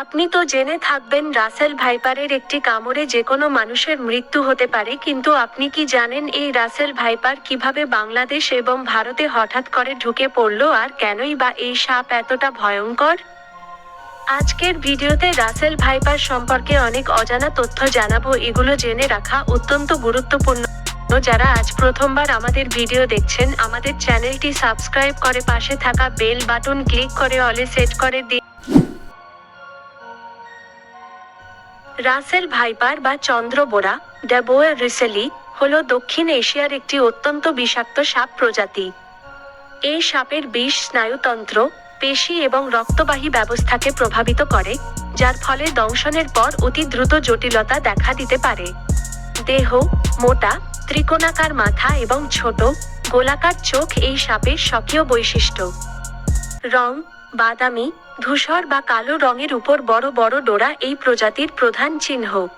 আপনি তো জেনে থাকবেন রাসেল ভাইপারের একটি কামড়ে যে কোনো মানুষের মৃত্যু হতে পারে, কিন্তু আপনি কি জানেন এই রাসেল ভাইপার কীভাবে বাংলাদেশ এবং ভারতে হঠাৎ করে ঢুকে পড়ল আর কেনই বা এই সাপ এতটা ভয়ঙ্কর? আজকের ভিডিওতে রাসেল ভাইপার সম্পর্কে অনেক অজানা তথ্য জানাব, এগুলো জেনে রাখা অত্যন্ত গুরুত্বপূর্ণ। যারা আজ প্রথমবার আমাদের ভিডিও দেখছেন, আমাদের চ্যানেলটি সাবস্ক্রাইব করে পাশে থাকা বেল বাটন ক্লিক করে অলে সেট করে দিন রাসেল ভাইপার বা চন্দ্রবোরা ড্যাবোয়া রিসেলি, হল দক্ষিণ এশিয়ার একটি অত্যন্ত বিষাক্ত সাপ প্রজাতি। এই সাপের বিষ স্নায়ুতন্ত্র, পেশি এবং রক্তবাহী ব্যবস্থাকে প্রভাবিত করে, যার ফলে দংশনের পর অতি দ্রুত জটিলতা দেখা দিতে পারে। দেহ, মোটা, ত্রিকোণাকার মাথা এবং ছোট, গোলাকার চোখ এই সাপের স্বকীয় বৈশিষ্ট্য। রং বাদামি, ধূসর বা কালো রঙের উপর বড় বড় ডোরা এই প্রজাতির প্রধান চিহ্ন।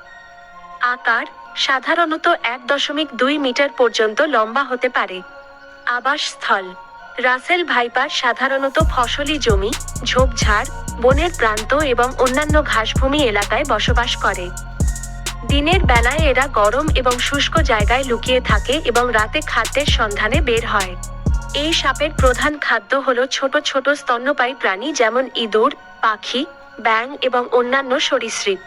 আকার সাধারণত এক দশমিক দুই মিটার পর্যন্ত লম্বা হতে পারে। আবাসস্থল রাসেল ভাইপার সাধারণত ফসলি জমি, ঝোপঝাড়, বনের প্রান্ত এবং অন্যান্য ঘাসভূমি এলাকায় বসবাস করে। দিনের বেলায় এরা গরম এবং শুষ্ক জায়গায় লুকিয়ে থাকে এবং রাতে খাদ্যের সন্ধানে বের হয়। এই সাপের প্রধান খাদ্য হল ছোট ছোট স্তন্যপায়ী প্রাণী যেমন ইঁদুর, পাখি ব্যাং এবং অন্যান্য সরীসৃপ।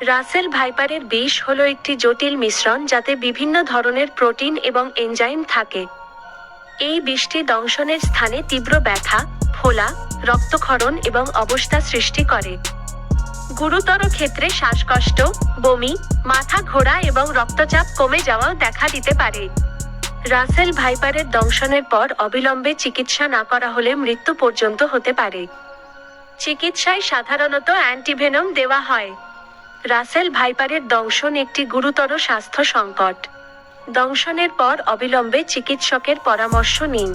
রাসেল ভাইপারের বিষ হলো একটি জটিল মিশ্রণ যাতে বিভিন্ন ধরনের প্রোটিন এবং এনজাইম থাকে। এই বিষটি দংশনের স্থানে তীব্র ব্যথা, ফোলা, রক্তক্ষরণ এবং অবস্থা সৃষ্টি করে। গুরুতর ক্ষেত্রে শ্বাসকষ্ট, বমি, মাথা ঘোরা এবং রক্তচাপ কমে যাওয়াও দেখা দিতে পারে। রাসেল ভাইপারের দংশনের পর অবিলম্বে চিকিৎসা না করা হলে মৃত্যু পর্যন্ত হতে পারে। চিকিৎসায় সাধারণত অ্যান্টিভেনম দেওয়া হয়। রাসেল ভাইপারের দংশন একটি গুরুতর স্বাস্থ্য সংকট। দংশনের পর অবিলম্বে চিকিৎসকের পরামর্শ নিন।